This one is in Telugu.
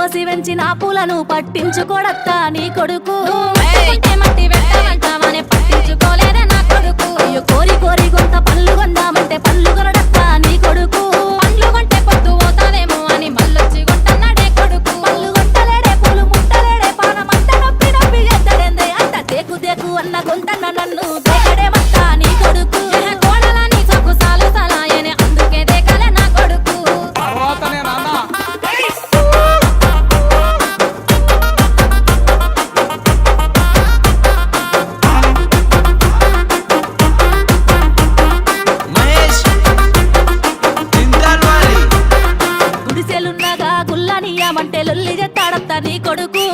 పోసి వెంచిన పూలను పట్టించుకోడత్తా నీ కొడుకు. కొట్టే మట్టి పెట్టమంటావనే పట్టించుకోలేదే నా కొడుకు. అయ్యో కోరి కోరి కొంత పళ్ళు కొందామంటే పళ్ళు కొనడత్తా నీ కొడుకు. కొంటే పొద్దు అని మళ్ళొచ్చి కొంటన్నాడే కొడుకు. పళ్ళు కొట్టలేడే పూలు ముట్టలేడే పానమంట నొప్పి నొప్పి ఎద్దడేందే అంత అన్న గొంతన్న గుడిసెలున్నగా గుల్లనియమంటే లొల్లి చేస్తాడత్త నీ కొడుకు.